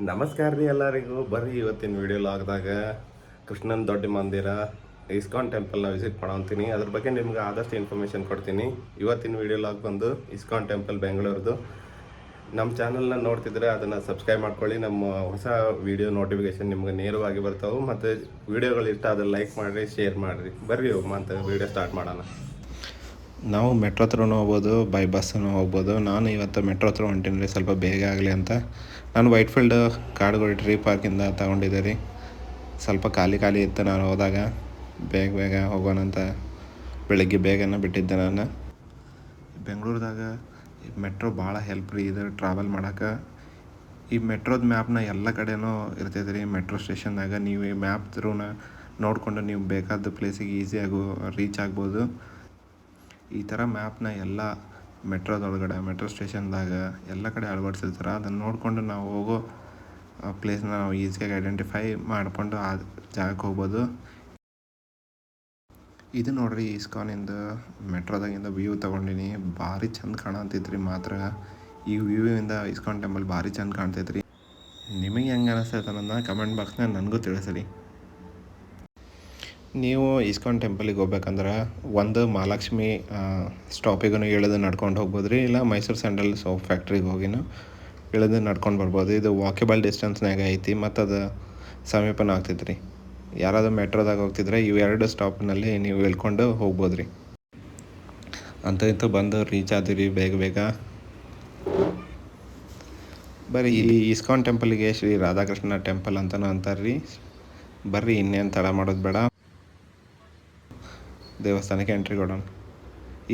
ನಮಸ್ಕಾರ ರೀ ಎಲ್ಲರಿಗೂ. ಬರ್ರಿ ಇವತ್ತಿನ ವಿಡಿಯೋ ಲಾಗ್ದಾಗ. ಕೃಷ್ಣನ್ ದೊಡ್ಡ ಮಂದಿರ ಇಸ್ಕಾನ್ ಟೆಂಪಲ್ನ ವಿಸಿಟ್ ಮಾಡೋತೀನಿ. ಅದ್ರ ಬಗ್ಗೆ ನಿಮ್ಗೆ ಆದಷ್ಟು ಇನ್ಫಾರ್ಮೇಷನ್ ಕೊಡ್ತೀನಿ. ಇವತ್ತಿನ ವಿಡಿಯೋ ಲಾಗ್ ಬಂದು ಇಸ್ಕಾನ್ ಟೆಂಪಲ್ ಬೆಂಗಳೂರದು. ನಮ್ಮ ಚಾನಲ್ನ ನೋಡ್ತಿದ್ರೆ ಅದನ್ನು ಸಬ್ಸ್ಕ್ರೈಬ್ ಮಾಡ್ಕೊಳ್ಳಿ. ನಮ್ಮ ಹೊಸ ವಿಡಿಯೋ ನೋಟಿಫಿಕೇಶನ್ ನಿಮ್ಗೆ ನೇರವಾಗಿ ಬರ್ತಾವೆ. ಮತ್ತು ವಿಡಿಯೋಗಳು ಇಷ್ಟ ಅದನ್ನು ಲೈಕ್ ಮಾಡಿರಿ ಶೇರ್ ಮಾಡಿರಿ. ಬರ್ರಿ ಮತ್ತ ವಿಡಿಯೋ ಸ್ಟಾರ್ಟ್ ಮಾಡೋಣ. ನಾವು ಮೆಟ್ರೋ ಹತ್ರನೂ ಹೋಗ್ಬೋದು ಬೈ ಬಸ್ಸನ್ನು ಹೋಗ್ಬೋದು. ನಾನು ಇವತ್ತು ಮೆಟ್ರೋ ಹತ್ರ ಹೊಂಟೀನಿ ಸ್ವಲ್ಪ ಬೇಗ ಆಗಲಿ ಅಂತ. ನಾನು ವೈಟ್ಫೀಲ್ಡ್ ಕಾಡುಗಳು ಟ್ರೀ ಪಾರ್ಕಿಂದ ತಗೊಂಡಿದ್ದೆ ರೀ ಸ್ವಲ್ಪ ಖಾಲಿ ಖಾಲಿ ಇತ್ತು ನಾನು ಹೋದಾಗ. ಬೇಗ ಬೇಗ ಹೋಗೋಣ ಅಂತ ಬೆಳಿಗ್ಗೆ ಬೇಗನೆ ಬಿಟ್ಟಿದ್ದೆ ನಾನು. ಬೆಂಗಳೂರದಾಗ ಮೆಟ್ರೋ ಭಾಳ ಹೆಲ್ಪ್ ರೀ ಇದು ಟ್ರಾವೆಲ್ ಮಾಡೋಕೆ. ಈ ಮೆಟ್ರೋದ ಮ್ಯಾಪ್ನ ಎಲ್ಲ ಕಡೆನೂ ಇರ್ತೈತೆ ರೀ ಮೆಟ್ರೋ ಸ್ಟೇಷನ್ದಾಗ. ನೀವು ಈ ಮ್ಯಾಪ್ ತ್ರೂನ ನೋಡಿಕೊಂಡು ನೀವು ಬೇಕಾದ ಪ್ಲೇಸಿಗೆ ಈಸಿಯಾಗೂ ರೀಚ್ ಆಗ್ಬೋದು. ಈ ಥರ ಮ್ಯಾಪ್ನ ಎಲ್ಲ ಮೆಟ್ರೋದೊಳಗಡೆ, ಮೆಟ್ರೋ ಸ್ಟೇಷನ್ದಾಗ ಎಲ್ಲ ಕಡೆ ಅಳವಡಿಸಿರ್ತಾರೆ. ಅದನ್ನು ನೋಡಿಕೊಂಡು ನಾವು ಹೋಗೋ ಪ್ಲೇಸ್ನ ನಾವು ಈಸಿಯಾಗಿ ಐಡೆಂಟಿಫೈ ಮಾಡಿಕೊಂಡು ಆ ಜಾಗಕ್ಕೆ ಹೋಗ್ಬೋದು. ಇದು ನೋಡ್ರಿ ಇಸ್ಕಾನಿಂದ ಮೆಟ್ರೋದಾಗಿಂದ ವ್ಯೂ ತೊಗೊಂಡಿನಿ. ಭಾರಿ ಚಂದ ಕಾಣತೈತ್ರಿ ಮಾತ್ರ. ಈ ವ್ಯೂವಿಂದ ಇಸ್ಕಾನ್ ಟೆಂಪಲ್ ಭಾರಿ ಚಂದ ಕಾಣ್ತೈತ್ರಿ. ನಿಮಗೆ ಹೆಂಗೆ ಅನಿಸ್ತೈತೆ ಅನ್ನೋದನ್ನ ಕಮೆಂಟ್ ಬಾಕ್ಸ್ನಾಗ ನನಗೂ ತಿಳಿಸ್ರಿ. ನೀವು ಇಸ್ಕಾನ್ ಟೆಂಪಲಿಗೆ ಹೋಗ್ಬೇಕಂದ್ರೆ ಒಂದು ಮಹಾಲಕ್ಷ್ಮಿ ಸ್ಟಾಪಿಗೂ ಇಳಿದು ನಡ್ಕೊಂಡು ಹೋಗ್ಬೋದು ರೀ ಇಲ್ಲ ಮೈಸೂರು ಸ್ಯಾಂಡಲ್ ಸೋಪ್ ಫ್ಯಾಕ್ಟ್ರಿಗೆ ಹೋಗಿನೂ ಇಳಿದು ನಡ್ಕೊಂಡು ಬರ್ಬೋದು. ಇದು ವಾಕೇಬಲ್ ಡಿಸ್ಟೆನ್ಸ್ನಾಗ ಐತಿ, ಮತ್ತು ಅದು ಸಮೀಪನ ಆಗ್ತೈತೆ ರೀ ಯಾರಾದರೂ ಮೆಟ್ರೋದಾಗ ಹೋಗ್ತಿದ್ರೆ ಇವು ಎರಡು ಸ್ಟಾಪ್ನಲ್ಲಿ ನೀವು ಇಳ್ಕೊಂಡು ಹೋಗ್ಬೋದು ರೀ ಅಂತ ಇಂತ ಬಂದು ರೀಚ್ ಆದಿರಿ ಬೇಗ ಬೇಗ. ಬರ್ರಿ ಇಲ್ಲಿ ಇಸ್ಕಾನ್ ಟೆಂಪಲ್ಗೆ ಶ್ರೀ ರಾಧಾಕೃಷ್ಣ ಟೆಂಪಲ್ ಅಂತಲೂ ಅಂತಾರೆ ರೀ ಬರ್ರಿ, ಇನ್ನೇನು ತಡ ಮಾಡೋದು ಬೇಡ. ದೇವಸ್ಥಾನಕ್ಕೆ ಎಂಟ್ರಿ ಕೊಡೋಣ.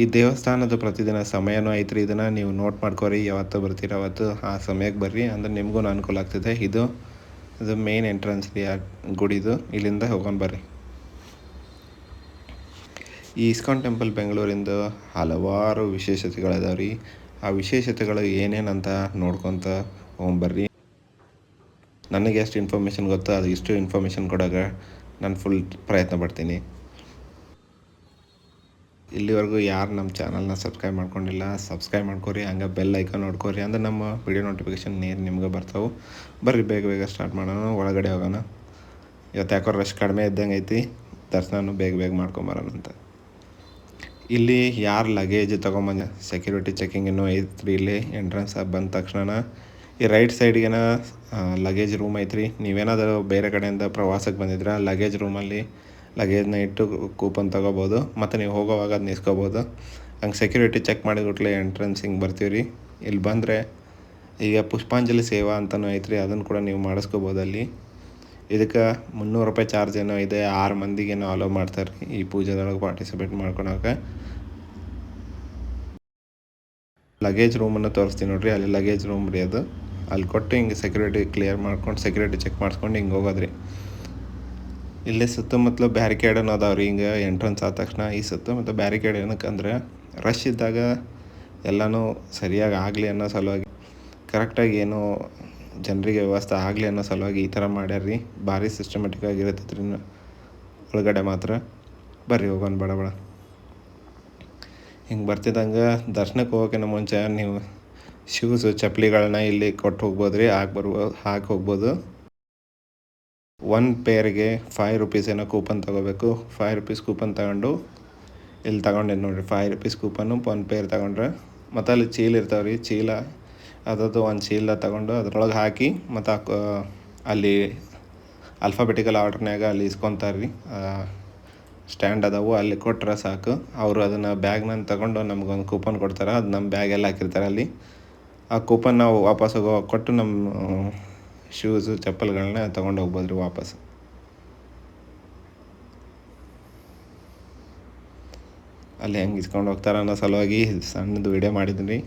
ಈ ದೇವಸ್ಥಾನದ ಪ್ರತಿದಿನ ಸಮಯನೂ ಐತ್ರಿ, ಇದನ್ನು ನೀವು ನೋಟ್ ಮಾಡ್ಕೊರಿ, ಯಾವತ್ತು ಬರ್ತೀರ ಅವತ್ತು ಆ ಸಮಯಕ್ಕೆ ಬರ್ರಿ, ಅಂದ್ರೆ ನಿಮಗೂ ಅನುಕೂಲ ಆಗ್ತದೆ. ಇದು ಇದು ಮೇನ್ ಎಂಟ್ರೆನ್ಸ್ ರೀ, ಆ ಗುಡಿದು, ಇಲ್ಲಿಂದ ಹೋಗೋಣ ಬರ್ರಿ. ಈ ಇಸ್ಕಾನ್ ಟೆಂಪಲ್ ಬೆಂಗಳೂರಿಂದ ಹಲವಾರು ವಿಶೇಷತೆಗಳಿದಾವೆ ರೀ ಆ ವಿಶೇಷತೆಗಳು ಏನೇನಂತ ನೋಡ್ಕೊತ ಹೋಗ್ಬರ್ರಿ ನನಗೆ ಎಷ್ಟು ಇನ್ಫಾರ್ಮೇಷನ್ ಗೊತ್ತೋ, ಅದು ಇಷ್ಟು ಇನ್ಫಾರ್ಮೇಷನ್ ಕೊಡೋಕೆ ನಾನು ಫುಲ್ ಪ್ರಯತ್ನ ಪಡ್ತೀನಿ. ಇಲ್ಲಿವರೆಗೂ ಯಾರು ನಮ್ಮ ಚಾನಲ್ನ ಸಬ್ಸ್ಕ್ರೈಬ್ ಮಾಡ್ಕೊಂಡಿಲ್ಲ, ಸಬ್ಸ್ಕ್ರೈಬ್ ಮಾಡ್ಕೊರಿ, ಹಂಗೆ ಬೆಲ್ ಐಕಾನ್ ನೋಡ್ಕೊರಿ ಅಂದ್ರೆ ನಮ್ಮ ವಿಡಿಯೋ ನೋಟಿಫಿಕೇಷನ್ ನೇರು ನಿಮ್ಗೆ ಬರ್ತಾವೆ. ಬರ್ರಿ, ಬೇಗ ಬೇಗ ಸ್ಟಾರ್ಟ್ ಮಾಡೋಣ, ಒಳಗಡೆ ಹೋಗೋಣ. ಇವತ್ತು ಯಾಕೋ ರಶ್ ಕಡಿಮೆ ಇದ್ದಂಗೆ ಐತಿ, ದರ್ಶನನೂ ಬೇಗ ಬೇಗ ಮಾಡ್ಕೊಂಬರೋಣ ಅಂತ. ಇಲ್ಲಿ ಯಾರು ಲಗೇಜ್ ತೊಗೊಂಬಂದ ಸೆಕ್ಯೂರಿಟಿ ಚೆಕಿಂಗ್ ಏನೋ ಐತ್ರಿ ಇಲ್ಲಿ ಎಂಟ್ರೆನ್ಸ್ ಬಂದ ತಕ್ಷಣ ಈ ರೈಟ್ ಸೈಡ್ಗೆನ ಲಗೇಜ್ ರೂಮ್ ಐತ್ರಿ. ನೀವೇನಾದರೂ ಬೇರೆ ಕಡೆಯಿಂದ ಪ್ರವಾಸಕ್ಕೆ ಬಂದಿದ್ರೆ ಲಗೇಜ್ ರೂಮಲ್ಲಿ ಲಗೇಜ್ನ ಇಟ್ಟು ಕೂಪನ್ ತೊಗೋಬೋದು. ಮತ್ತು ನೀವು ಹೋಗೋವಾಗ ಅದನ್ನ ಇಸ್ಕೋಬೋದು. ಹಂಗೆ ಸೆಕ್ಯೂರಿಟಿ ಚೆಕ್ ಮಾಡಿಬಿಟ್ಲೆ ಎಂಟ್ರೆನ್ಸ್ ಹಿಂಗೆ ಬರ್ತೀವಿ ರೀ. ಇಲ್ಲಿ ಬಂದರೆ ಈಗ ಪುಷ್ಪಾಂಜಲಿ ಸೇವಾ ಅಂತಲೂ ಐತ್ರಿ ಅದನ್ನು ಕೂಡ ನೀವು ಮಾಡಿಸ್ಕೋಬೋದು ಅಲ್ಲಿ. ಇದಕ್ಕೆ ಮುನ್ನೂರು ರೂಪಾಯಿ ಚಾರ್ಜ್ ಏನೋ ಇದೆ, ಆರು ಮಂದಿಗೇನೋ ಅಲೋ ಮಾಡ್ತಾರೆ ರೀ ಈ ಪೂಜೆದೊಳಗೆ ಪಾರ್ಟಿಸಿಪೇಟ್ ಮಾಡ್ಕೊಳಕ್ಕೆ ಲಗೇಜ್ ರೂಮನ್ನು ತೋರಿಸ್ತೀನಿ ನೋಡ್ರಿ, ಅಲ್ಲಿ ಲಗೇಜ್ ರೂಮ್ ರೀ ಅದು. ಅಲ್ಲಿ ಕೊಟ್ಟು ಹಿಂಗೆ ಸೆಕ್ಯೂರಿಟಿ ಕ್ಲಿಯರ್ ಮಾಡ್ಕೊಂಡು ಸೆಕ್ಯೂರಿಟಿ ಚೆಕ್ ಮಾಡಿಸ್ಕೊಂಡು ಹಿಂಗೆ ಹೋಗೋದ್ರಿ. ಇಲ್ಲಿ ಸುತ್ತಮುತ್ತಲು ಬ್ಯಾರಿಕೇಡ್ ಅದಾವ ರೀ ಹಿಂಗೆ ಎಂಟ್ರೆನ್ಸ್ ಆದ ತಕ್ಷಣ ಈ ಸುತ್ತಮುತ್ತ ಬ್ಯಾರಿಕೇಡ್ ಏನಕ್ಕಂದ್ರೆ ರಶ್ ಇದ್ದಾಗ ಎಲ್ಲನೂ ಸರಿಯಾಗಿ ಆಗಲಿ ಅನ್ನೋ ಸಲುವಾಗಿ ಕರೆಕ್ಟಾಗಿ ಏನು ಜನರಿಗೆ ವ್ಯವಸ್ಥೆ ಆಗಲಿ ಅನ್ನೋ ಸಲುವಾಗಿ ಈ ಥರ ಮಾಡ್ಯಾರ ರೀ ಭಾರಿ ಸಿಸ್ಟಮೆಟಿಕ್ ಆಗಿರತ್ತೈತೆ ರೀ ಒಳಗಡೆ ಮಾತ್ರ ಬರ್ರಿ ಹೋಗೋಣ ಬೇಡ ಬೇಡ. ಹಿಂಗೆ ಬರ್ತಿದ್ದಂಗೆ ದರ್ಶನಕ್ಕೆ ಹೋಗೋಕ್ಕಿಂತ ಮುಂಚೆ ನೀವು ಶೂಸು ಚಪ್ಪಲಿಗಳನ್ನ ಇಲ್ಲಿ ಕೊಟ್ಟು ಹೋಗ್ಬೋದು ರೀ ಹಾಕಿ ಬರ್ಬೋದು ಹಾಕಿ ಹೋಗ್ಬೋದು. ಒನ್ ಪೇರ್ಗೆ ಫೈವ್ ರುಪೀಸ್ ಏನೋ ಕೂಪನ್ ತೊಗೋಬೇಕು. ಫೈವ್ ರುಪೀಸ್ ಕೂಪನ್ ತಗೊಂಡು ಇಲ್ಲಿ ತಗೊಂಡೆ ನೋಡಿರಿ. ಫೈವ್ ರುಪೀಸ್ ಕೂಪನ್ನು ಒನ್ ಪೇರ್ ತಗೊಂಡ್ರೆ. ಮತ್ತು ಅಲ್ಲಿ ಚೀಲ ಇರ್ತಾವೆ ರೀ, ಚೀಲ. ಅದರದ್ದು ಒಂದು ಚೀಲ ತಗೊಂಡು ಅದ್ರೊಳಗೆ ಹಾಕಿ ಮತ್ತು ಅಲ್ಲಿ ಅಲ್ಫಾಬೆಟಿಕಲ್ ಆರ್ಡ್ರ್ನಾಗ ಅಲ್ಲಿ ಇಸ್ಕೊತಾರೆ ರೀ. ಸ್ಟ್ಯಾಂಡ್ ಅದಾವು, ಅಲ್ಲಿ ಕೊಟ್ಟರೆ ಸಾಕು. ಅವರು ಅದನ್ನು ಬ್ಯಾಗ್ನ ತಗೊಂಡು ನಮಗೊಂದು ಕೂಪನ್ ಕೊಡ್ತಾರೆ. ಅದು ನಮ್ಮ ಬ್ಯಾಗೆಲ್ಲ ಹಾಕಿರ್ತಾರೆ ಅಲ್ಲಿ. ಆ ಕೂಪನ್ ನಾವು ವಾಪಸ್ ಹೋಗೋ ಕೊಟ್ಟು ನಮ್ಮ ಶೂಸು ಚಪ್ಪಲ್ಗಳನ್ನ ತೊಗೊಂಡು ಹೋಗ್ಬೋದ್ರಿ ವಾಪಸ್. ಅಲ್ಲಿ ಹೆಂಗೆ ಇಸ್ಕೊಂಡು ಹೋಗ್ತಾರೆ ಅನ್ನೋ ಸಲುವಾಗಿ ಸಣ್ಣದು ವಿಡಿಯೋ ಮಾಡಿದ್ದೀನಿ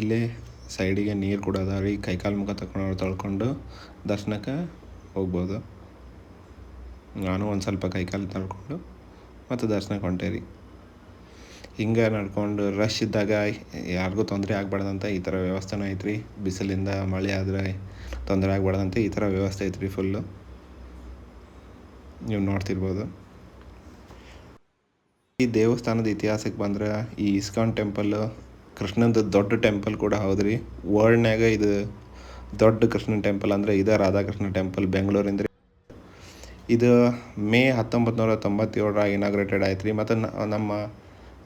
ಇಲ್ಲಿ ಸೈಡಿಗೆ ನೀರು ಕೂಡ ಕೈಕಾಲು ಮುಖ ತಗೊಂಡು ತೊಳ್ಕೊಂಡು ದರ್ಶನಕ್ಕೆ ಹೋಗ್ಬೋದು. ನಾನು ಒಂದು ಸ್ವಲ್ಪ ಕೈ ಕಾಲು ತೊಳ್ಕೊಂಡು ಮತ್ತು ದರ್ಶನಕ್ಕೆ ಹೊಂಟೆ ರೀ ಹಿಂಗೆ ನಡ್ಕೊಂಡು ರಶ್ ಇದ್ದಾಗ ಯಾರಿಗೂ ತೊಂದರೆ ಆಗ್ಬಾರ್ದಂತ, ಈ ಥರ ವ್ಯವಸ್ಥೆನೂ ಐತ್ರಿ. ಬಿಸಿಲಿಂದ ಮಳೆ ಆದರೆ ತೊಂದರೆ ಆಗ್ಬಾರ್ದಂತ, ಈ ಥರ ವ್ಯವಸ್ಥೆ ಐತ್ರಿ ಫುಲ್ಲು ನೀವು ನೋಡ್ತಿರ್ಬೋದು. ಈ ದೇವಸ್ಥಾನದ ಇತಿಹಾಸಕ್ಕೆ ಬಂದ್ರೆ ಈ ಇಸ್ಕಾನ್ ಟೆಂಪಲ್ ಕೃಷ್ಣಂದು ದೊಡ್ಡ ಟೆಂಪಲ್ ಕೂಡ ಹೌದ್ರಿ. ವರ್ಲ್ಡ್ನ್ಯಾಗ ಇದು ದೊಡ್ಡ ಕೃಷ್ಣನ ಟೆಂಪಲ್ ಅಂದರೆ ಇದು ರಾಧಾಕೃಷ್ಣ ಟೆಂಪಲ್ ಬೆಂಗಳೂರಿಂದ. ಇದು ಮೇ ಹತ್ತೊಂಬತ್ತು ನೂರ ತೊಂಬತ್ತೇಳರಾಗ ಇನಾಗ್ರೇಟೆಡ್ ಆಯ್ತು ರೀ. ಮತ್ತು ನಮ್ಮ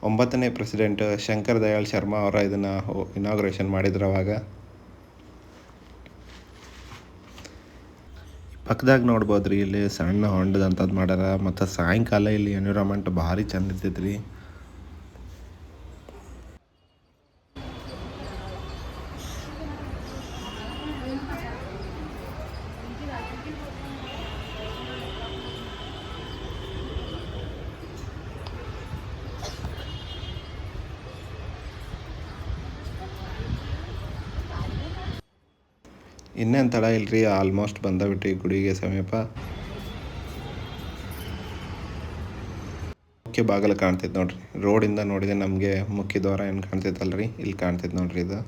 ಒಂಬತ್ತನೇ ಪ್ರೆಸಿಡೆಂಟ್ ಶಂಕರ್ ದಯಾಳ್ ಶರ್ಮಾ ಅವರ ಇದನ್ನು ಇನಾಗ್ರೇಷನ್ ಮಾಡಿದ್ರು ಅವಾಗ. ಪಕ್ಕದಾಗ ನೋಡ್ಬೋದು ರೀ ಇಲ್ಲಿ ಸಣ್ಣ ಹೊಂಡದಂಥದ್ದು ಮಾಡ್ಯಾರ. ಮತ್ತು ಸಾಯಂಕಾಲ ಇಲ್ಲಿ ಎನ್ವಿರಾನ್ಮೆಂಟ್ ಭಾರಿ ಚಂದ ಇರ್ತೈತೆ ರೀ ಇನ್ನೇನು ತಡ ಇಲ್ರಿ ಆಲ್ಮೋಸ್ಟ್ ಬಂದಬಿಟ್ಟು ಈ ಗುಡಿಗೆ ಸಮೀಪ. ಮುಖ್ಯ ಬಾಗಿಲು ಕಾಣ್ತೈತೆ ನೋಡ್ರಿ. ರೋಡಿಂದ ನೋಡಿದ್ರೆ ನಮಗೆ ಮುಖ್ಯ ದ್ವಾರ ಏನು ಕಾಣ್ತೈತಲ್ರಿ ಇಲ್ಲಿ ಕಾಣ್ತೈತೆ ನೋಡ್ರಿ ಇದು.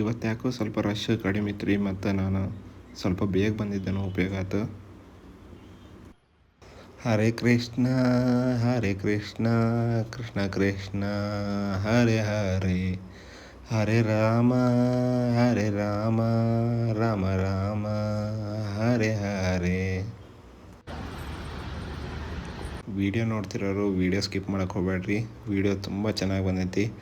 ಇವತ್ತು ಯಾಕೋ ಸ್ವಲ್ಪ ರಶ್ ಕಡಿಮೆ ಇತ್ತು ರೀ ಮತ್ತು ನಾನು ಸ್ವಲ್ಪ ಬೇಗ ಬಂದಿದ್ದೇನೋ ಉಪಯೋಗ ಆಯ್ತು ಹರೇ ಕೃಷ್ಣ ಹರೇ ಕೃಷ್ಣ ಕೃಷ್ಣ ಕೃಷ್ಣ, ಹರೇ ಹರೇ. ಹರೇ ರಾಮ, ಹರೆ ರಾಮ ರಾಮ ರಾಮ, ಹರೆ ಹರೆ. ವಿಡಿಯೋ ನೋಡ್ತಿರೋರು ವಿಡಿಯೋ ಸ್ಕಿಪ್ ಮಾಡೋಕೆ ಹೋಗ್ಬೇಡ್ರಿ. ವಿಡಿಯೋ ತುಂಬ ಚೆನ್ನಾಗಿ ಬಂದೈತಿ.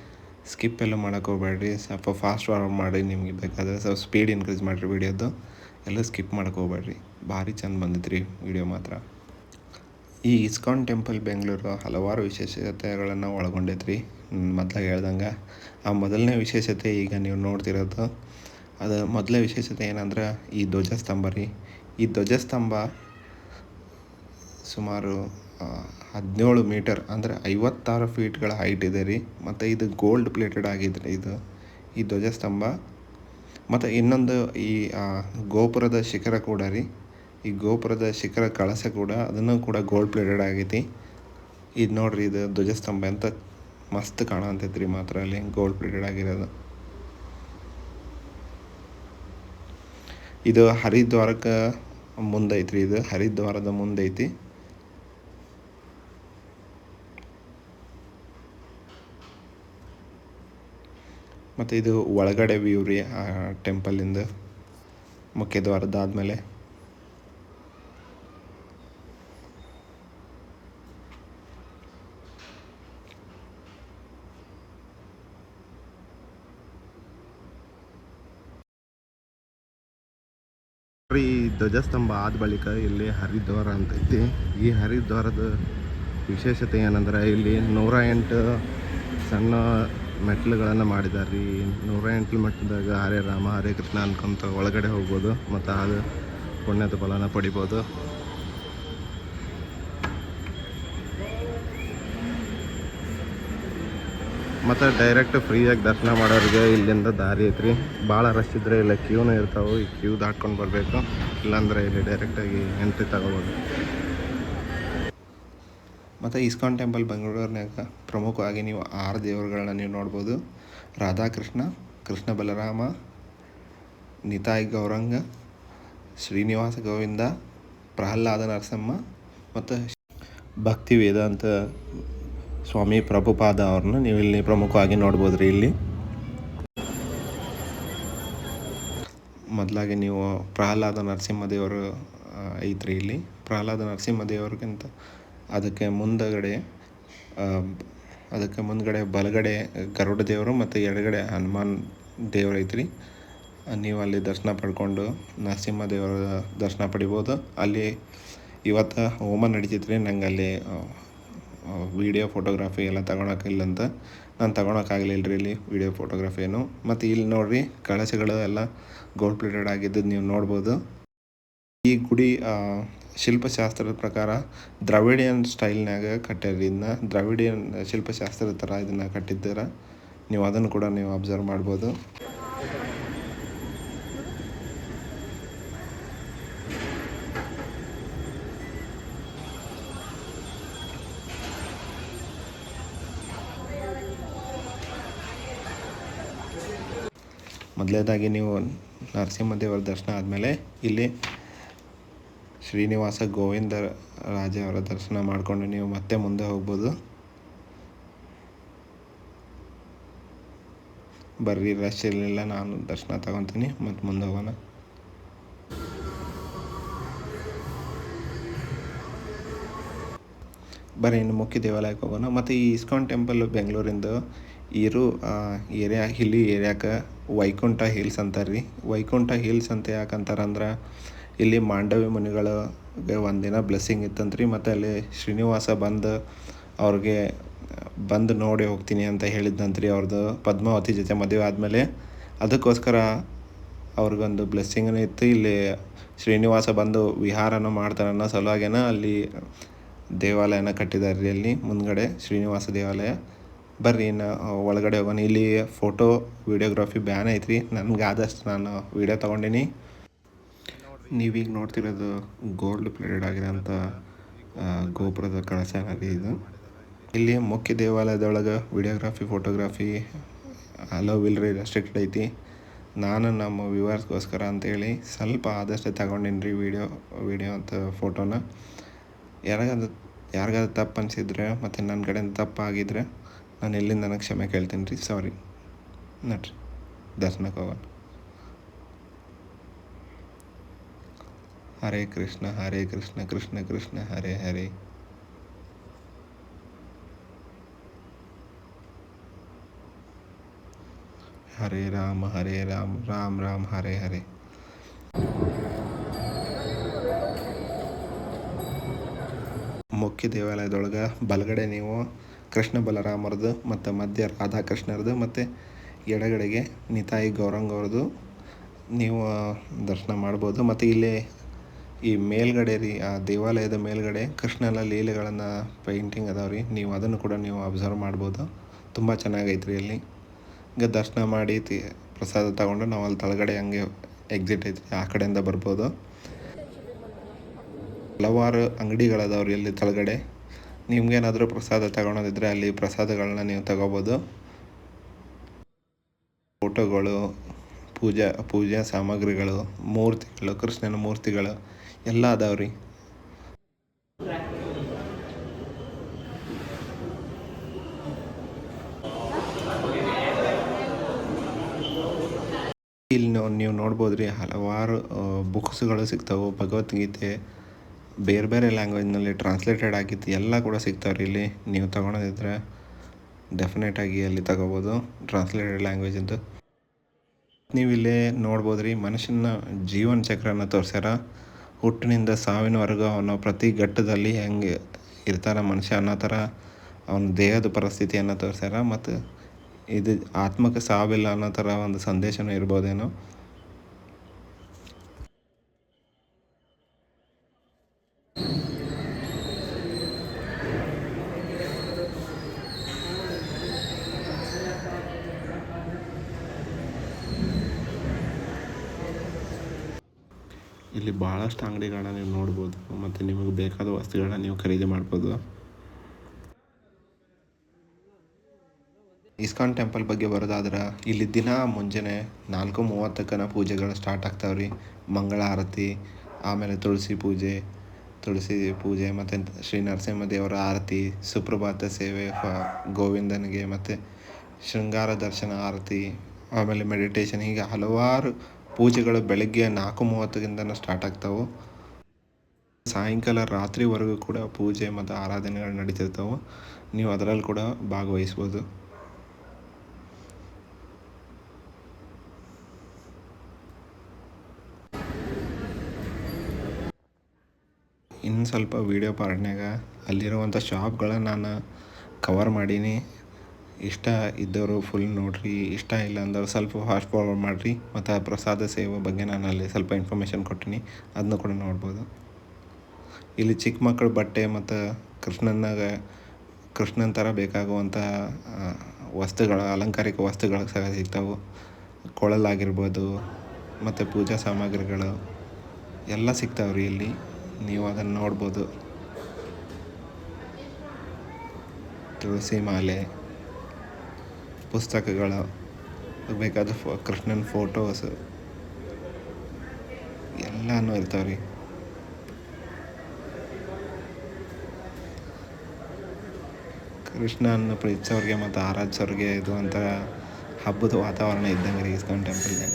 ಸ್ಕಿಪ್ ಎಲ್ಲ ಮಾಡೋಕೆ ಹೋಗ್ಬೇಡ್ರಿ. ಸ್ವಲ್ಪ ಫಾಸ್ಟ್ ಫಾರ್ವರ್ಡ್ ಮಾಡಿ ನಿಮಗೆ ಬೇಕಾದರೆ. ಸ್ವಲ್ಪ ಸ್ಪೀಡ್ ಇನ್ಕ್ರೀಸ್ ಮಾಡಿರಿ ವಿಡಿಯೋದು. ಎಲ್ಲ ಸ್ಕಿಪ್ ಮಾಡೋಕೆ ಹೋಗ್ಬೇಡ್ರಿ. ಭಾರಿ ಚೆಂದ ಬಂದೈತ್ರಿ ವಿಡಿಯೋ ಮಾತ್ರ. ಈ ಇಸ್ಕಾನ್ ಟೆಂಪಲ್ ಬೆಂಗಳೂರು ಹಲವಾರು ವಿಶೇಷತೆಗಳನ್ನು ಒಳಗೊಂಡೈತ್ರಿ. ಮೊದ್ಲಾಗ ಹೇಳ್ದಂಗೆ ಆ ಮೊದಲನೇ ವಿಶೇಷತೆ ಈಗ ನೀವು ನೋಡ್ತಿರೋದು. ಅದು ಮೊದಲನೇ ವಿಶೇಷತೆ ಏನಂದ್ರೆ ಈ ಧ್ವಜಸ್ತಂಭ ರೀ. ಈ ಧ್ವಜಸ್ತಂಭ ಸುಮಾರು ಹದಿನೇಳು ಮೀಟರ್ ಅಂದರೆ ಐವತ್ತಾರು ಫೀಟ್ಗಳ ಹೈಟ್ ಇದೆ ರೀ. ಮತ್ತು ಇದು ಗೋಲ್ಡ್ ಪ್ಲೇಟೆಡ್ ಆಗಿದೆ ಇದು, ಈ ಧ್ವಜಸ್ತಂಭ. ಮತ್ತು ಇನ್ನೊಂದು ಈ ಗೋಪುರದ ಶಿಖರ ಕೂಡ ರೀ. ಈ ಗೋಪುರದ ಶಿಖರ ಕಳಸ ಕೂಡ ಅದನ್ನು ಕೂಡ ಗೋಲ್ಡ್ ಪ್ಲೇಟೆಡ್ ಆಗೈತಿ. ಇದು ನೋಡ್ರಿ, ಇದು ಧ್ವಜಸ್ತಂಭ ಅಂತ ಮಸ್ತ್ ಕಾಣಂತೈತ್ರಿ ಮಾತ್ರ ಅಲ್ಲಿ ಗೋಲ್ಡ್ ಪ್ಲೇಟೆಡ್ ಆಗಿರೋದು. ಇದು ಹರಿದ್ವಾರಕ್ಕೆ ಮುಂದೈತ್ರಿ, ಇದು ಹರಿದ್ವಾರದ ಮುಂದೈತಿ. ಮತ್ತು ಇದು ಒಳಗಡೆ ವ್ಯೂ ರೀ, ಆ ಟೆಂಪಲಿಂದ ಮುಖ್ಯ ಈ ಧ್ವಜಸ್ತಂಭ ಆದ ಬಳಿಕ ಇಲ್ಲಿ ಹರಿದ್ವಾರ ಅಂತ ಐತಿ. ಈ ಹರಿದ್ವಾರದ ವಿಶೇಷತೆ ಏನಂದ್ರೆ ಇಲ್ಲಿ ನೂರ ಎಂಟು ಸಣ್ಣ ಮೆಟ್ಲುಗಳನ್ನು ಮಾಡಿದ್ದಾರೆ ರೀ. ನೂರ ಎಂಟು ಮೆಟ್ಲದಾಗ ಹರೇ ರಾಮ, ಹರೇ ಕೃಷ್ಣ ಅನ್ಕೊಂತ ಒಳಗಡೆ ಹೋಗ್ಬೋದು, ಮತ್ತು ಅದು ಪುಣ್ಯದ ಫಲನ ಪಡಿಬೋದು. ಮತ್ತು ಡೈರೆಕ್ಟ್ ಫ್ರೀಯಾಗಿ ದರ್ಶನ ಮಾಡೋರಿಗೆ ಇಲ್ಲಿಂದ ದಾರಿ ಐತ್ರಿ. ಭಾಳ ರಶ್ ಇದ್ರೆ ಇಲ್ಲ ಕ್ಯೂನೂ ಇರ್ತಾವೆ, ಈ ಕ್ಯೂ ದಾಟ್ಕೊಂಡು ಬರಬೇಕು. ಇಲ್ಲಾಂದ್ರೆ ಇಲ್ಲಿ ಡೈರೆಕ್ಟಾಗಿ ಎಂಟ್ರಿ ತಗೋಬೋದು. ಮತ್ತು ಇಸ್ಕಾನ್ ಟೆಂಪಲ್ ಬೆಂಗಳೂರಿನಾಗ ಪ್ರಮುಖವಾಗಿ ನೀವು ಆರು ದೇವರುಗಳನ್ನ ನೀವು ನೋಡ್ಬೋದು. ರಾಧಾಕೃಷ್ಣ, ಕೃಷ್ಣ ಬಲರಾಮ, ನಿತಾಯ್ ಗೌರಂಗ, ಶ್ರೀನಿವಾಸ ಗೋವಿಂದ, ಪ್ರಹ್ಲಾದ ನರಸಮ್ಮ ಮತ್ತು ಭಕ್ತಿ ವೇದಾಂತ ಸ್ವಾಮಿ ಪ್ರಭುಪಾದ ಅವ್ರನ್ನ ನೀವು ಇಲ್ಲಿ ಪ್ರಮುಖವಾಗಿ ನೋಡ್ಬೋದು ರೀ ಇಲ್ಲಿ. ಮೊದಲಾಗಿ ನೀವು ಪ್ರಹ್ಲಾದ ನರಸಿಂಹದೇವರು ಐತ್ರಿ ಇಲ್ಲಿ. ಪ್ರಹ್ಲಾದ ನರಸಿಂಹದೇವ್ರಿಗಿಂತ ಅದಕ್ಕೆ ಮುಂದಗಡೆ ಅದಕ್ಕೆ ಮುಂದ್ಗಡೆ ಬಲಗಡೆ ಗರುಡ ದೇವರು ಮತ್ತು ಎಡಗಡೆ ಹನುಮಾನ್ ದೇವರು ಐತ್ರಿ. ನೀವು ಅಲ್ಲಿ ದರ್ಶನ ಪಡ್ಕೊಂಡು ನರಸಿಂಹ ದೇವರ ದರ್ಶನ ಪಡಿಬೋದು. ಅಲ್ಲಿ ಇವತ್ತು ಹೋಮ ನಡೀತೈತ್ರಿ. ನಂಗೆ ಅಲ್ಲಿ ವಿಡಿಯೋ ಫೋಟೋಗ್ರಾಫಿ ಎಲ್ಲ ತಗೊಳಕ್ಕಿಲ್ಲ ಅಂತ ನಾನು ತಗೊಳಕ್ಕಾಗಲಿಲ್ಲ ರೀ ಇಲ್ಲಿ ವಿಡಿಯೋ ಏನು. ಮತ್ತು ಇಲ್ಲಿ ನೋಡಿರಿ ಕಳಶಗಳು ಎಲ್ಲ ಗೋಲ್ಡ್ ಪ್ಲೇಟೆಡ್ ಆಗಿದ್ದದ್ದು ನೀವು ನೋಡ್ಬೋದು. ಈ ಗುಡಿ ಶಿಲ್ಪಶಾಸ್ತ್ರದ ಪ್ರಕಾರ ದ್ರವಿಡಿಯನ್ ಸ್ಟೈಲ್ನಾಗ ಕಟ್ಟ್ಯಾರ ಇದನ್ನ ದ್ರವಿಡಿಯನ್, ಶಿಲ್ಪಶಾಸ್ತ್ರದ ಥರ ಇದನ್ನು ಕಟ್ಟಿದ್ದಾರೆ. ನೀವು ಅದನ್ನು ಕೂಡ ನೀವು ಅಬ್ಸರ್ವ್ ಮಾಡ್ಬೋದು. ಮೊದಲನೇದಾಗಿ ನೀವು ನರಸಿಂಹದೇವರ ದರ್ಶನ ಆದಮೇಲೆ ಇಲ್ಲಿ ಶ್ರೀನಿವಾಸ ಗೋವಿಂದ ರಾಜ ಅವರ ದರ್ಶನ ಮಾಡಿಕೊಂಡು ನೀವು ಮತ್ತೆ ಮುಂದೆ ಹೋಗ್ಬೋದು. ಬರ್ರಿ, ರಶ್ ಇರಲಿಲ್ಲ, ನಾನು ದರ್ಶನ ತಗೊತೀನಿ, ಮತ್ತೆ ಮುಂದೆ ಹೋಗೋಣ. ಬರೀ ಇನ್ನು ಮುಖ್ಯ ದೇವಾಲಯಕ್ಕೆ ಹೋಗೋಣ. ಮತ್ತು ಈ ಇಸ್ಕಾನ್ ಟೆಂಪಲ್ ಬೆಂಗಳೂರಿಂದು ಇರು ಏರಿಯಾ ಹಿಲ್ಲಿ ಏರಿಯಾಕ್ಕೆ ವೈಕುಂಠ ಹಿಲ್ಸ್ ಅಂತಾರೆ ರೀ. ವೈಕುಂಠ ಹಿಲ್ಸ್ ಅಂತ ಯಾಕಂತಾರೆ ಅಂದ್ರೆ, ಇಲ್ಲಿ ಮಾಂಡವಿ ಮುನಿಗಳಿಗೆ ಒಂದಿನ ಬ್ಲೆಸ್ಸಿಂಗ್ ಇತ್ತಂತ್ರಿ ಮತ್ತು ಅಲ್ಲಿ ಶ್ರೀನಿವಾಸ ಬಂದು ಅವ್ರಿಗೆ ಬಂದು ನೋಡಿ ಹೋಗ್ತೀನಿ ಅಂತ ಹೇಳಿದ್ದಂತ್ರಿ ಅವ್ರದ್ದು ಪದ್ಮಾವತಿ ಜೊತೆ ಮದುವೆ ಆದಮೇಲೆ. ಅದಕ್ಕೋಸ್ಕರ ಅವ್ರಿಗೊಂದು ಬ್ಲೆಸ್ಸಿಂಗನೂ ಇತ್ತು. ಇಲ್ಲಿ ಶ್ರೀನಿವಾಸ ಬಂದು ವಿಹಾರನ ಮಾಡ್ತಾರೆ ಅನ್ನೋ ಸಲುವಾಗೇನ ಅಲ್ಲಿ ದೇವಾಲಯನ ಕಟ್ಟಿದ್ದಾರೆ ರೀ ಅಲ್ಲಿ ಮುಂದ್ಗಡೆ ಶ್ರೀನಿವಾಸ ದೇವಾಲಯ. ಬರ್ರಿ ನಾ ಒಳಗಡೆ ಹೋಗೋಣ. ಇಲ್ಲಿ ಫೋಟೋ ವೀಡಿಯೋಗ್ರಫಿ ಬ್ಯಾನ್ ಐತ್ರಿ. ನನಗೆ ಆದಷ್ಟು ನಾನು ವಿಡಿಯೋ ತೊಗೊಂಡಿನಿ. ನೀವೀಗ ನೋಡ್ತಿರೋದು ಗೋಲ್ಡ್ ಪ್ಲೇಟೆಡ್ ಆಗಿರೋಂಥ ಗೋಪುರದ ಕಳಶ ರೀ ಇದು. ಇಲ್ಲಿ ಮುಖ್ಯ ದೇವಾಲಯದೊಳಗೆ ವಿಡಿಯೋಗ್ರಾಫಿ ಫೋಟೋಗ್ರಾಫಿ ಅಲೋ ಇಲ್ರಿ ರೆಸ್ಟ್ರಿಕ್ಟೆಡ್ ಐತಿ. ನಾನು ನಮ್ಮ ವ್ಯೂವರ್ಸ್ಗೋಸ್ಕರ ಅಂತೇಳಿ ಸ್ವಲ್ಪ ಆದಷ್ಟು ತಗೊಂಡೀನಿ ರೀ ವಿಡಿಯೋ ವಿಡಿಯೋ ಅಂತ ಫೋಟೋನ ಯಾರಿಗಾದ್ರು ಯಾರಿಗಾದ್ರು ತಪ್ಪು ಅನಿಸಿದ್ರೆ ಮತ್ತು ನನ್ನ ಕಡೆಯಿಂದ ತಪ್ಪಾಗಿದ್ರೆ ನಾನು ಎಲ್ಲಿಂದ ನನಗೆ ಕ್ಷಮೆ ಕೇಳ್ತೀನಿ ರೀ. ಸಾರಿ ನಟ್ರಿ ದರ್ಶನಕ್ಕೆ ಹೋಗೋಣ. ಹರೇ ಕೃಷ್ಣ ಹರೇ ಕೃಷ್ಣ ಕೃಷ್ಣ ಕೃಷ್ಣ, ಹರೇ ಹರೇ. ಹರೇ ರಾಮ ಹರೇ ರಾಮ ರಾಮ ರಾಮ, ಹರೇ ಹರೇ. ಮುಖ್ಯ ದೇವಾಲಯದೊಳಗೆ ಬಲಗಡೆ ನೀವು ಕೃಷ್ಣ ಬಲರಾಮರದು ಮತ್ತು ಮಧ್ಯ ರಾಧಾಕೃಷ್ಣರದು ಮತ್ತು ಎಡಗಡೆಗೆ ನಿತಾಯಿ ಗೌರಂಗ್ ಅವ್ರದ್ದು ನೀವು ದರ್ಶನ ಮಾಡ್ಬೋದು. ಮತ್ತು ಇಲ್ಲಿ ಈ ಮೇಲ್ಗಡೆ ರೀ, ಆ, ದೇವಾಲಯದ ಮೇಲ್ಗಡೆ ಕೃಷ್ಣನ ಲೀಲೆಗಳನ್ನು ಪೇಂಟಿಂಗ್ ಅದಾವೆ ರೀ. ನೀವು ಅದನ್ನು ಕೂಡ ನೀವು ಅಬ್ಸರ್ವ್ ಮಾಡ್ಬೋದು. ತುಂಬ ಚೆನ್ನಾಗೈತೆ ರೀ ಅಲ್ಲಿ. ಈಗ ದರ್ಶನ ಮಾಡಿ ತಿ, ಪ್ರಸಾದ ತಗೊಂಡು ನಾವು ಅಲ್ಲಿ ತಳಗಡೆ ಹಂಗೆ ಎಕ್ಸಿಟ್ ಐತೆ ಆ ಕಡೆಯಿಂದ ಬರ್ಬೋದು. ಹಲವಾರು ಅಂಗಡಿಗಳದಾವ್ರಿ ಅಲ್ಲಿ ತಳಗಡೆ. ನಿಮ್ಗೇನಾದರೂ ಪ್ರಸಾದ ತಗೊಳೋದಿದ್ರೆ ಅಲ್ಲಿ ಪ್ರಸಾದಗಳನ್ನ ನೀವು ತಗೋಬೋದು. ಫೋಟೋಗಳು, ಪೂಜಾ ಪೂಜಾ ಸಾಮಗ್ರಿಗಳು, ಮೂರ್ತಿಗಳು, ಕೃಷ್ಣನ ಮೂರ್ತಿಗಳು ಎಲ್ಲ ಅದಾವ್ರಿ ಇಲ್ಲಿ ನೀವು ನೋಡ್ಬೋದು ರೀ ಹಲವಾರು ಬುಕ್ಸ್ಗಳು ಸಿಗ್ತಾವೆ, ಭಗವದ್ಗೀತೆ ಬೇರೆ ಬೇರೆ ಲ್ಯಾಂಗ್ವೇಜ್ನಲ್ಲಿ ಟ್ರಾನ್ಸ್ಲೇಟೆಡ್ ಆಗಿದ್ದು ಎಲ್ಲ ಕೂಡ ಸಿಗ್ತಾವ್ರಿ ಇಲ್ಲಿ. ನೀವು ತಗೊಳೋದಿದ್ರೆ ಡೆಫಿನೆಟಾಗಿ ಅಲ್ಲಿ ತಗೋಬೋದು ಟ್ರಾನ್ಸ್ಲೇಟೆಡ್ ಲ್ಯಾಂಗ್ವೇಜಿಂದು ನೀವು ಇಲ್ಲಿ ನೋಡ್ಬೋದು ರೀ, ಮನುಷ್ಯನ ಜೀವನ ಚಕ್ರನ ತೋರಿಸ್ಯಾರ. ಹುಟ್ಟಿನಿಂದ ಸಾವಿನವರೆಗೂ ಅವನ ಪ್ರತಿ ಘಟ್ಟದಲ್ಲಿ ಹೆಂಗೆ ಇರ್ತಾರ ಮನುಷ್ಯ ಅನ್ನೋ ಥರ ಅವನ ದೇಹದ ಪರಿಸ್ಥಿತಿಯನ್ನು ತೋರಿಸ್ಯಾರ. ಮತ್ತು ಇದು ಆತ್ಮಕ್ಕೆ ಸಾವಿಲ್ಲ ಅನ್ನೋ ಥರ ಒಂದು ಸಂದೇಶನೂ ಇರ್ಬೋದೇನೋ ಇಲ್ಲಿ ಭಾಳಷ್ಟು ಅಂಗಡಿಗಳನ್ನ ನೀವು ನೋಡ್ಬೋದು ಮತ್ತು ನಿಮಗೆ ಬೇಕಾದ ವಸ್ತುಗಳನ್ನ ನೀವು ಖರೀದಿ ಮಾಡ್ಬೋದು. ಇಸ್ಕಾನ್ ಟೆಂಪಲ್ ಬಗ್ಗೆ ಬರೋದಾದ್ರೆ ಇಲ್ಲಿ ದಿನ ಮುಂಜಾನೆ ನಾಲ್ಕು ಮೂವತ್ತಕ್ಕನ ಪೂಜೆಗಳು ಸ್ಟಾರ್ಟ್ ಆಗ್ತಾವೆ ರೀ. ಮಂಗಳ ಆರತಿ, ಆಮೇಲೆ ತುಳಸಿ ಪೂಜೆ ತುಳಸಿ ಪೂಜೆ ಮತ್ತು ಶ್ರೀ ನರಸಿಂಹ ದೇವರ ಆರತಿ, ಸುಪ್ರಭಾತ ಸೇವೆ ಫ ಗೋವಿಂದನಿಗೆ ಮತ್ತು ಶೃಂಗಾರ ದರ್ಶನ ಆರತಿ, ಆಮೇಲೆ ಮೆಡಿಟೇಷನ್ ಹೀಗೆ ಹಲವಾರು ಪೂಜೆಗಳು ಬೆಳಗ್ಗೆ ನಾಲ್ಕು ಮೂವತ್ತರಿಂದನೂ ಸ್ಟಾರ್ಟ್ ಆಗ್ತಾವೆ. ಸಾಯಂಕಾಲ ರಾತ್ರಿವರೆಗೂ ಕೂಡ ಪೂಜೆ ಮತ್ತು ಆರಾಧನೆಗಳು ನಡೀತಿರ್ತಾವೆ. ನೀವು ಅದರಲ್ಲಿ ಕೂಡ ಭಾಗವಹಿಸ್ಬೋದು. ಇನ್ನು ಸ್ವಲ್ಪ ವೀಡಿಯೋ ಪಾರ್ಟ್ನಾಗ ಅಲ್ಲಿರುವಂಥ ಶಾಪ್ಗಳನ್ನ ನಾನು ಕವರ್ ಮಾಡೀನಿ. ಇಷ್ಟ ಇದ್ದವರು ಫುಲ್ ನೋಡ್ರಿ, ಇಷ್ಟ ಇಲ್ಲ ಅಂದವ್ರು ಸ್ವಲ್ಪ ಫಾಸ್ಟ್ ಫಾರ್ವರ್ಡ್ ಮಾಡಿರಿ, ಮತ್ತು ಪ್ರಸಾದ ಸೇವೆ ಬಗ್ಗೆ ನಾನು ಅಲ್ಲಿ ಸ್ವಲ್ಪ ಇನ್ಫಾರ್ಮೇಷನ್ ಕೊಟ್ಟಿನಿ ಅದನ್ನ ಕೂಡ ನೋಡ್ಬೋದು. ಇಲ್ಲಿ ಚಿಕ್ಕ ಮಕ್ಕಳ ಬಟ್ಟೆ ಮತ್ತು ಕೃಷ್ಣನಾಗ ಕೃಷ್ಣನ ಥರ ಬೇಕಾಗುವಂಥ ವಸ್ತುಗಳ, ಅಲಂಕಾರಿಕ ವಸ್ತುಗಳು ಸಹ ಸಿಗ್ತಾವೆ. ಕೊಳಲಾಗಿರ್ಬೋದು, ಮತ್ತು ಪೂಜಾ ಸಾಮಗ್ರಿಗಳು, ಎಲ್ಲ ಸಿಗ್ತಾವೆ ರೀ ಇಲ್ಲಿ. ನೀವು ಅದನ್ನು ನೋಡ್ಬೋದು. ತುಳಸಿ ಮಾಲೆ. ಪುಸ್ತಕಗಳು ಬೇಕಾದ ಫೋ, ಕೃಷ್ಣನ ಫೋಟೋಸ್ ಎಲ್ಲನೂ ಇರ್ತಾವೆ ರೀ ಕೃಷ್ಣನ ಪ್ರೀತಿಸೋರಿಗೆ ಮತ್ತು ಆರಾಧಿಸೋರಿಗೆ ಇದು ಒಂಥರ ಹಬ್ಬದ ವಾತಾವರಣ ಇದ್ದಂಗೆ ರೀ ಇಸ್ಕಾನ್ ಟೆಂಪಲ್ನಾಗ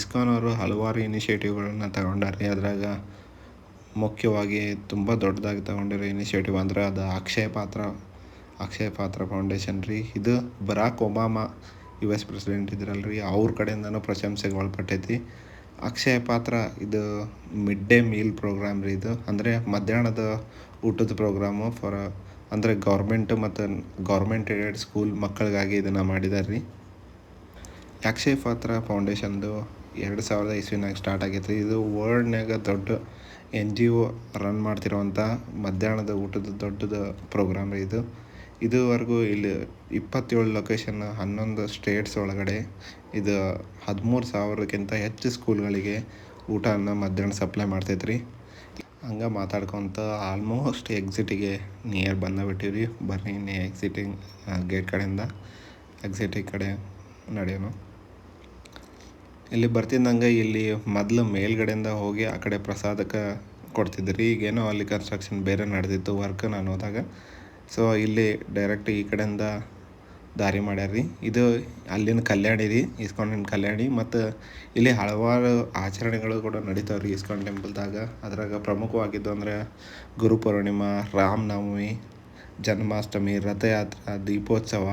ಇಸ್ಕಾನ್ ಅವರು ಹಲವಾರು ಇನಿಷಿಯೇಟಿವ್ಗಳನ್ನು ತಗೊಂಡಾರೆ. ಅದ್ರಾಗ ಮುಖ್ಯವಾಗಿ ತುಂಬ ದೊಡ್ಡದಾಗಿ ತಗೊಂಡಿರೋ ಇನಿಷಿಯೇಟಿವ್ ಅಂದ್ರೆ ಅದು ಅಕ್ಷಯ ಪಾತ್ರ ಅಕ್ಷಯ ಪಾತ್ರ ಫೌಂಡೇಶನ್ ರೀ. ಇದು Barack Obama U S president ಇದ್ರಲ್ಲ ರೀ ಅವ್ರ ಕಡೆಯಿಂದನೂ ಪ್ರಶಂಸೆಗೆ ಒಳಪಟ್ಟೈತಿ ಅಕ್ಷಯ ಪಾತ್ರ, ಇದು ಮಿಡ್ ಡೇ ಮೀಲ್ ಪ್ರೋಗ್ರಾಮ್ ರೀ ಇದು. ಅಂದರೆ ಮಧ್ಯಾಹ್ನದ ಊಟದ ಪ್ರೋಗ್ರಾಮು ಫಾರ್ ಅಂದರೆ ಗೌರ್ಮೆಂಟ್ ಮತ್ತು ಗೌರ್ಮೆಂಟ್ ಏಡೆಡ್ ಸ್ಕೂಲ್ ಮಕ್ಕಳಿಗಾಗಿ ಇದನ್ನು ಮಾಡಿದ್ದಾರೆ ರೀ. ಅಕ್ಷಯ ಪಾತ್ರ ಫೌಂಡೇಶನ್ದು ಎರಡು ಸಾವಿರದ ಇಸ್ವಿನಾಗ ಸ್ಟಾರ್ಟ್ ಆಗೈತೆ ಇದು ವರ್ಲ್ಡ್ನಾಗ ದೊಡ್ಡ ಎನ್ ಜಿ ಒ ರನ್ ಮಾಡ್ತಿರೋವಂಥ ಮಧ್ಯಾಹ್ನದ ಊಟದ ದೊಡ್ಡದ ಪ್ರೋಗ್ರಾಮ್ ಇದು. ಇದುವರೆಗೂ ಇಲ್ಲಿ ಇಪ್ಪತ್ತೇಳು ಲೊಕೇಶನ್ ಹನ್ನೊಂದು ಸ್ಟೇಟ್ಸ್ ಒಳಗಡೆ ಇದು ಹದಿಮೂರು ಸಾವಿರಕ್ಕಿಂತ ಹೆಚ್ಚು ಸ್ಕೂಲ್ಗಳಿಗೆ ಊಟನ ಮಧ್ಯಾಹ್ನ ಸಪ್ಲೈ ಮಾಡ್ತೈತೆ ರೀ ಹಂಗೆ ಮಾತಾಡ್ಕೊತ ಆಲ್ಮೋಸ್ಟ್ ಎಕ್ಸಿಟಿಗೆ ನಿಯರ್ ಬಂದ ರೀ ಬರ್ರಿ ಎಕ್ಸಿಟಿಂಗ್ ಗೇಟ್ ಕಡೆಯಿಂದ ಎಕ್ಸಿಟಿಗೆ ಕಡೆ ನಡೆಯೋಣ. ಇಲ್ಲಿ ಬರ್ತಿದ್ದಂಗೆ ಇಲ್ಲಿ ಮೊದಲು ಮೇಲ್ಗಡೆಯಿಂದ ಹೋಗಿ ಆ ಕಡೆ ಪ್ರಸಾದಕ್ಕೆ ಕೊಡ್ತಿದ್ರಿ. ಈಗೇನೋ ಅಲ್ಲಿ ಕನ್ಸ್ಟ್ರಕ್ಷನ್ ಬೇರೆ ನಡೆದಿತ್ತು ವರ್ಕ್ ನಾನು ಹೋದಾಗ. ಸೊ ಇಲ್ಲಿ ಡೈರೆಕ್ಟ್ ಈ ಕಡೆಯಿಂದ ದಾರಿ ಮಾಡ್ಯಾರಿ ಇದು ಅಲ್ಲಿನ ಕಲ್ಯಾಣಿ ರೀ ಇಸ್ಕಾನ್ ಕಲ್ಯಾಣಿ. ಮತ್ತು ಇಲ್ಲಿ ಹಲವಾರು ಆಚರಣೆಗಳು ಕೂಡ ನಡೀತಾವೆ ರೀ ಇಸ್ಕಾನ್ ಟೆಂಪಲ್ದಾಗ. ಅದ್ರಾಗ ಪ್ರಮುಖವಾಗಿದ್ದು ಅಂದರೆ ಗುರುಪೂರ್ಣಿಮಾ ರಾಮನವಮಿ ಜನ್ಮಾಷ್ಟಮಿ, ರಥಯಾತ್ರೆ, ದೀಪೋತ್ಸವ.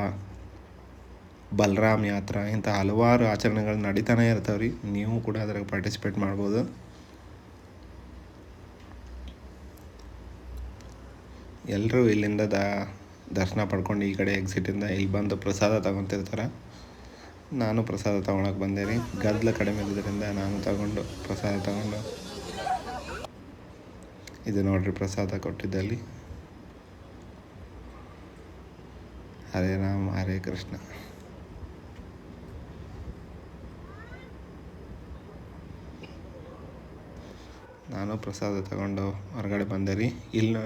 ಬಲರಾಮ್ ಯಾತ್ರಾ ಇಂಥ ಹಲವಾರು ಆಚರಣೆಗಳು ನಡೀತಾನೆ ಇರ್ತಾವೆ ರೀ ನೀವು ಕೂಡ ಅದ್ರಾಗ ಪಾರ್ಟಿಸಿಪೇಟ್ ಮಾಡ್ಬೋದು. ಎಲ್ಲರೂ ಇಲ್ಲಿಂದ ದ, ದರ್ಶನ ಪಡ್ಕೊಂಡು ಈ ಕಡೆ ಎಕ್ಸಿಟಿಂದ ಇಲ್ಲಿ ಬಂದು ಪ್ರಸಾದ ತಗೊತಿರ್ತಾರೆ. ನಾನು ಪ್ರಸಾದ ತೊಗೊಳಕ್ಕೆ ಬಂದೆ ರೀ. ಗದ್ದಲ ಕಡಿಮೆ ಇದ್ದಿದ್ದರಿಂದ ನಾನು ತಗೊಂಡು ಪ್ರಸಾದ ತಗೊಂಡು. ಇದು ನೋಡ್ರಿ ಪ್ರಸಾದ ಕೊಟ್ಟಿದ್ದಲ್ಲಿ. ಹರೇ ರಾಮ್, ಹರೇ ಕೃಷ್ಣ. ನಾನು ಪ್ರಸಾದ ತಗೊಂಡು ಹೊರಗಡೆ ಬಂದೆ ರೀ. ಇಲ್ಲಿ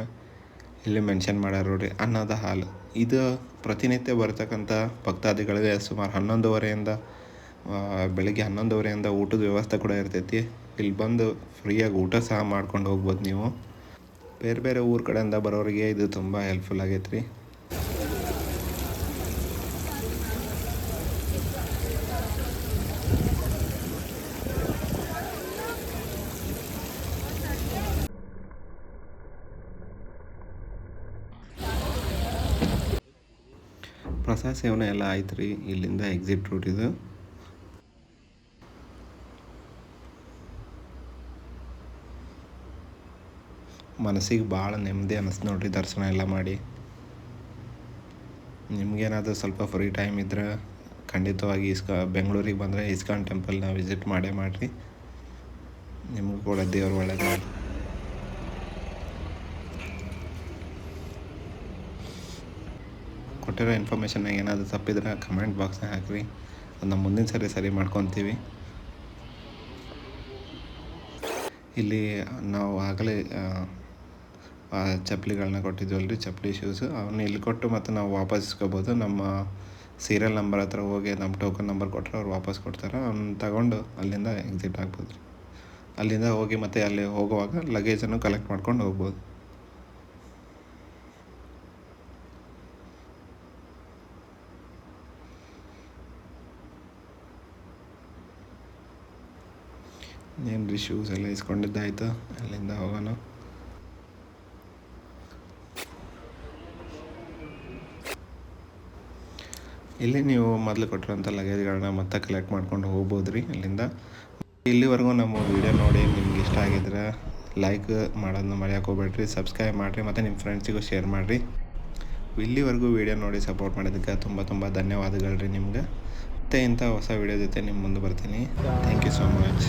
ಇಲ್ಲಿ ಮೆನ್ಷನ್ ಮಾಡ್ಯಾರ ನೋಡ್ರಿ, ಅನ್ನದ ಹಾಲು. ಇದು ಪ್ರತಿನಿತ್ಯ ಬರ್ತಕ್ಕಂಥ ಭಕ್ತಾದಿಗಳಿಗೆ ಸುಮಾರು ಹನ್ನೊಂದುವರೆಯಿಂದ ಬೆಳಗ್ಗೆ ಹನ್ನೊಂದುವರೆಯಿಂದ ಊಟದ ವ್ಯವಸ್ಥೆ ಕೂಡ ಇರ್ತೈತಿ. ಇಲ್ಲಿ ಬಂದು ಫ್ರೀಯಾಗಿ ಊಟ ಸಹ ಮಾಡ್ಕೊಂಡು ಹೋಗ್ಬೋದು ನೀವು. ಬೇರೆ ಬೇರೆ ಊರ ಕಡೆಯಿಂದ ಬರೋರಿಗೆ ಇದು ತುಂಬ ಹೆಲ್ಪ್ಫುಲ್ ಆಗೈತೆ ರೀ. ಪ್ರಸಾದ ಸೇವನೆ ಎಲ್ಲ ಆಯ್ತು ರೀ, ಇಲ್ಲಿಂದ ಎಕ್ಸಿಟ್ ರೂಟ್ ಇದು. ಮನಸ್ಸಿಗೆ ಭಾಳ ನೆಮ್ಮದಿ ಅನ್ನಿಸ್ತು ನೋಡ್ರಿ ದರ್ಶನ ಎಲ್ಲ ಮಾಡಿ. ನಿಮ್ಗೇನಾದರೂ ಸ್ವಲ್ಪ ಫ್ರೀ ಟೈಮ್ ಇದ್ರೆ ಖಂಡಿತವಾಗಿ ಇಸ್ಕಾ, ಬೆಂಗಳೂರಿಗೆ ಬಂದರೆ ಇಸ್ಕಾನ್ ಟೆಂಪಲ್ನ ವಿಸಿಟ್ ಮಾಡೇ ಮಾಡಿರಿ. ನಿಮಗೂ ಕೂಡ ದೇವ್ರು ಒಳ್ಳೇದು ಕೊಟ್ಟಿರೋ ಇನ್ಫಾರ್ಮೇಷನ್ನಾಗ ಏನಾದರೂ ತಪ್ಪಿದ್ರೆ ಕಮೆಂಟ್ ಬಾಕ್ಸ್ನಾಗ ಹಾಕಿರಿ. ಅದನ್ನ ಮುಂದಿನ ಸರಿ ಸರಿ ಮಾಡ್ಕೊತೀವಿ. ಇಲ್ಲಿ ನಾವು ಆಗಲೇ ಚಪ್ಪಲಿಗಳನ್ನ ಕೊಟ್ಟಿದ್ವಲ್ಲ ರೀ ಚಪ್ಪಲಿ ಶೂಸು ಅವನ್ನ ಇಲ್ಲಿ ಕೊಟ್ಟು ಮತ್ತು ನಾವು ವಾಪಸ್ ಇಸ್ಕೋಬೋದು. ನಮ್ಮ ಸೀರಿಯಲ್ ನಂಬರ್ ಹತ್ರ ಹೋಗಿ ನಮ್ಮ ಟೋಕನ್ ನಂಬರ್ ಕೊಟ್ಟರೆ ಅವ್ರು ವಾಪಸ್ ಕೊಡ್ತಾರೆ. ಅವ್ನು ತಗೊಂಡು ಅಲ್ಲಿಂದ ಎಕ್ಸಿಟ್ ಆಗ್ಬೋದು ರೀ ಅಲ್ಲಿಂದ ಹೋಗಿ ಮತ್ತೆ ಅಲ್ಲಿ ಹೋಗುವಾಗ ಲಗೇಜನ್ನು ಕಲೆಕ್ಟ್ ಮಾಡ್ಕೊಂಡು ಹೋಗ್ಬೋದು. ಏನು ರೀ ಶೂಸ್ ಎಲ್ಲ ಇಸ್ಕೊಂಡಿದ್ದಾಯ್ತು ಅಲ್ಲಿಂದ ಹೋಗೋಣ. ಇಲ್ಲಿ ನೀವು ಮೊದಲು ಕೊಟ್ಟಿರೋಂಥ ಲಗೇಜ್ಗಳನ್ನ ಮತ್ತೆ ಕಲೆಕ್ಟ್ ಮಾಡ್ಕೊಂಡು ಹೋಗ್ಬೋದು ರೀ ಅಲ್ಲಿಂದ ಇಲ್ಲಿವರೆಗೂ ನಮ್ಮ ವಿಡಿಯೋ ನೋಡಿ, ನಿಮ್ಗೆ ಇಷ್ಟ ಆಗಿದ್ರೆ ಲೈಕ್ ಮಾಡೋದನ್ನ ಮರೆಯೋಕೆ ಹೋಗ್ಬೇಡ್ರಿ ಸಬ್ಸ್ಕ್ರೈಬ್ ಮಾಡಿರಿ, ಮತ್ತು ನಿಮ್ಮ ಫ್ರೆಂಡ್ಸಿಗೂ ಶೇರ್ ಮಾಡಿರಿ. ಇಲ್ಲಿವರೆಗೂ ವಿಡಿಯೋ ನೋಡಿ ಸಪೋರ್ಟ್ ಮಾಡಿದ್ದಕ್ಕೆ ತುಂಬ ತುಂಬ ಧನ್ಯವಾದಗಳು ರೀ ನಿಮ್ಗೆ. ಮತ್ತು ಇಂಥ ಹೊಸ ವಿಡಿಯೋ ಜೊತೆ ನಿಮ್ಮ ಮುಂದೆ ಬರ್ತೀನಿ. Thank you so much